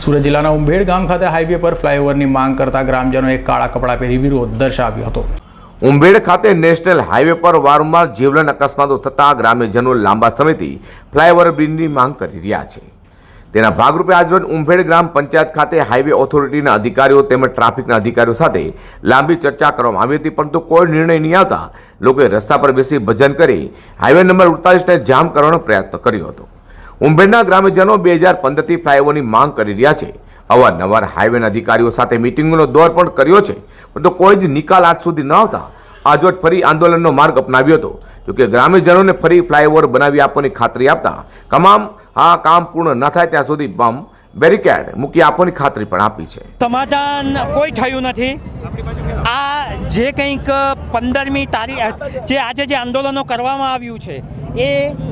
સુરત જિલ્લાના ઉંભેડ ગામ ખાતે હાઈવે પર ફ્લાયઓવરની માંગ કરતા ગ્રામજનોએ કાળા કપડાં પહેરી વિરોધ દર્શાવ્યો હતો. ઉંભેડ ખાતે નેશનલ હાઈવે પર વારંવાર જીવલેણ અકસ્માતો થતા ગ્રામ્યજનો લાંબા સમયથી ફ્લાયઓવર બ્રિજની માંગ કરી રહ્યા છે. તેના ભાગરૂપે આજરોજ ઉંભેડ ગ્રામ પંચાયત ખાતે હાઈવે ઓથોરિટીના અધિકારીઓ તેમજ ટ્રાફિકના અધિકારીઓ સાથે લાંબી ચર્ચા કરવામાં આવી હતી, પરંતુ કોઈ નિર્ણય નહીં આવતા લોકોએ રસ્તા પર બેસી ભજન કરી હાઈવે નંબર ઉડતાલીસને જામ કરવાનો પ્રયત્ન કર્યો હતો. ઉંભેડના ગ્રામ્યજનો બે હજાર પંદરથી ફ્લાયઓવરની માંગ કરી રહ્યા છે. અવારનવાર હાઈવેના અધિકારીઓ સાથે મિટિંગોનો દોર પણ કર્યો છે. પરંતુ કોઈ જ નિકાલ આજ સુધી ન આવતા. આજોટ ફરી આંદોલનનો માર્ગ અપનાવ્યો હતો. જોકે ગ્રામ્યજનોને ફરી ફ્લાયઓવર બનાવી આપવાની ખાતરી આપતા, તમામ, આ કામ પૂર્ણ ન થાય ત્યાં સુધી બમ બેરિકેડ મૂકી આપવાની ખાતરી પણ આપી છે. સમાધાન કોઈ થયું નથી. આ જે કંઈક પંદરમી તારીખ જે આજે જે આંદોલનો કરવામાં આવ્યું છે, એ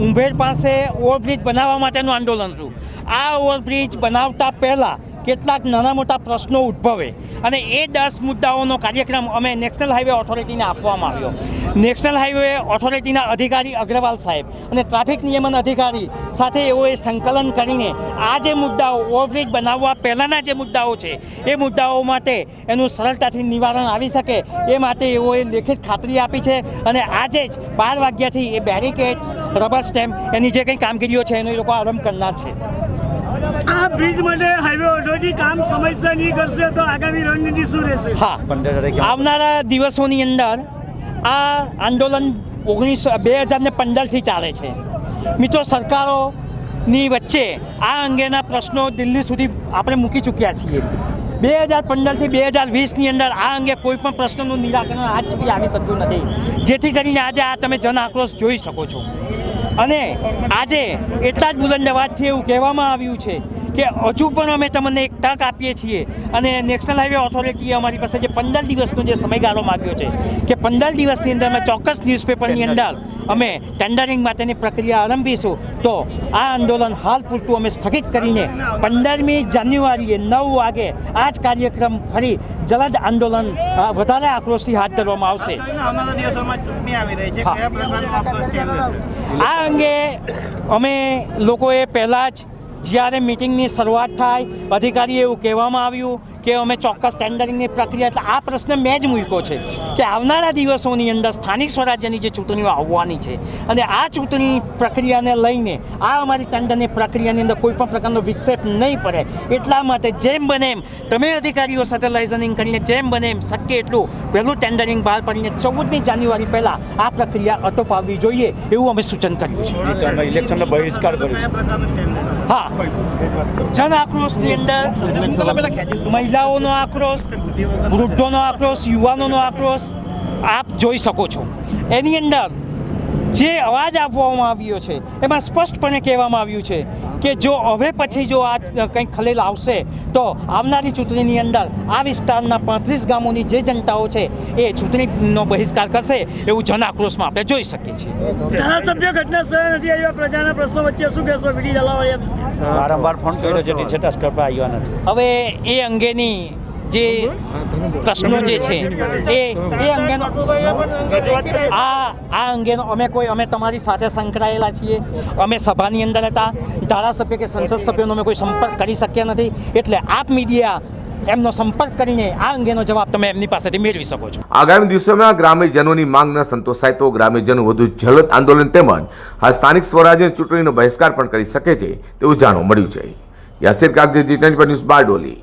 ઉંભેર પાસે ઓવરબ્રિજ બનાવવા માટેનું આંદોલન હતું. આ ઓવરબ્રિજ બનાવતા પહેલાં કેટલાક નાના મોટા પ્રશ્નો ઉદ્ભવે. અને એ દસ મુદ્દાઓનો કાર્યક્રમ અમે નેશનલ હાઈવે ઓથોરિટીને આપવામાં આવ્યો. નેશનલ હાઈવે ઓથોરિટીના અધિકારી અગ્રવાલ સાહેબ અને ટ્રાફિક નિયમન અધિકારી સાથે એઓએ સંકલન કરીને આ જે મુદ્દાઓ, ઓવરબ્રિજ બનાવવા પહેલાંના જે મુદ્દાઓ છે, એ મુદ્દાઓ માટે એનું સરળતાથી નિવારણ આવી શકે એ માટે એઓએ લેખિત ખાતરી આપી છે અને આજે જ બાર વાગ્યાથી એ બેરિકેડ્સ, રબર સ્ટેમ્પ, એની જે કંઈ કામગીરીઓ છે એનો એ લોકો આરંભ કરનાર છે. આ બ્રિજ માટે હાઈવે ઓથોરિટી કામ સમયસર નહીં કરશે તો આગામી રણનીતિ શું રહેશે? હા આવનારા દિવસોની અંદર આ આંદોલન ઓગણીસો બે હજાર ને પંદરથી ચાલે છે. મિત્રો સરકારોની વચ્ચે આ અંગેના પ્રશ્નો દિલ્હી સુધી આપણે મૂકી ચૂક્યા છીએ. બે હજાર પંદરથી બે હજાર વીસની અંદર આ અંગે કોઈ પણ પ્રશ્નનું નિરાકરણ આજ સુધી આવી શક્યું નથી. જેથી કરીને આજે આ તમે જન આક્રોશ જોઈ શકો છો. અને આજે એટલા જ બુલંદ અવાજથી એવું કહેવામાં આવ્યું છે કે હજુ પણ અમે તમને એક તક આપીએ છીએ. અને નેશનલ હાઈવે ઓથોરિટીએ અમારી પાસે જે પંદર દિવસનો જે સમયગાળો માગ્યો છે કે પંદર દિવસની અંદર અમે ચોક્કસ ન્યૂઝપેપરની અંદર અમે ટેન્ડરિંગ માટેની પ્રક્રિયા આરંભીશું. તો આ આંદોલન હાલ પૂરતું અમે સ્થગિત કરીને પંદરમી જાન્યુઆરીએ નવ વાગે આ જ કાર્યક્રમ ફરી જલદ આંદોલન વધારે આક્રોશથી હાથ ધરવામાં આવશે. આ અંગે અમે લોકોએ પહેલાં જ જ્યારે મિટિંગની શરૂઆત થાય અધિકારીએ એવું કહેવામાં આવ્યું કે અમે ચોક્કસ ટેન્ડરિંગની પ્રક્રિયા એટલે આ પ્રશ્ન મેં જ મૂક્યો છે કે આવનારા દિવસોની અંદર સ્થાનિક સ્વરાજ્યની જે ચૂંટણીઓ આવવાની છે અને આ ચૂંટણી પ્રક્રિયાને લઈને આ અમારી ટેન્ડરની પ્રક્રિયાની અંદર કોઈ પણ પ્રકારનો વિક્ષેપ નહીં પડે. એટલા માટે જેમ બને એમ તમે અધિકારીઓ સાથે લાઇઝનિંગ કરીને જેમ બને એમ શક્ય એટલું વહેલું ટેન્ડરિંગ બહાર પાડીને ચૌદમી જાન્યુઆરી પહેલાં આ પ્રક્રિયા અટોપાવવી જોઈએ એવું અમે સૂચન કર્યું છે. ઇલેક્શનનો બહિષ્કાર હા. જન આક્રોશની અંદર મહિલાઓનો આક્રોશ વૃદ્ધોનો આક્રોશ યુવાનોનો આક્રોશ આપ જોઈ શકો છો. એની અંદર જે અવાજ આપવામાં આવ્યો છે એમાં સ્પષ્ટપણે કહેવામાં આવ્યું છે કે જો હવે પછી જો આ કંઈક ખલેલ આવશે તો આવનારી ચૂંટણીની અંદર આ વિસ્તારના પાંત્રીસ ગામોની જે જનતાઓ છે એ ચૂંટણીનો બહિષ્કાર કરશે એવું જન આક્રોશમાં આપણે જોઈ શકીએ છીએ. ધારાસભ્ય ઘટના સ્થળે નથી આવ્યા પ્રજાના પ્રશ્નો વચ્ચે શું કહેશો? વિડી વારંવાર ફોન કર્યો છે ટી છતાં આવ્યા નથી. હવે એ અંગેની જે પ્રશ્નો જે છે, એ એ અંગેનો આ આ અંગેનો અમે કોઈ, અમે તમારી સાથે સંકળાયેલા છીએ. અમે સભાની અંદર હતા. ધારાસભ્ય કે સંસદ સભ્યોનો અમે કોઈ સંપર્ક કરી શક્યા નથી. એટલે આપ મીડિયા એમનો સંપર્ક કરીને આ અંગેનો જવાબ તમે એમની પાસેથી મેળવી શકો છો. આગામી દિવસોમાં ગ્રામ્યજનોની માંગ ન સંતોષાય તો ગ્રામ્યજનો વધુ જલદ આંદોલન તેમજ આ સ્થાનિક સ્વરાજ્યની ચૂંટણીનો બહિષ્કાર પણ કરી શકે છે તેવું જાણવા મળ્યું છે. યાસિર કાગજી જી ન્યૂઝ બારડોલી.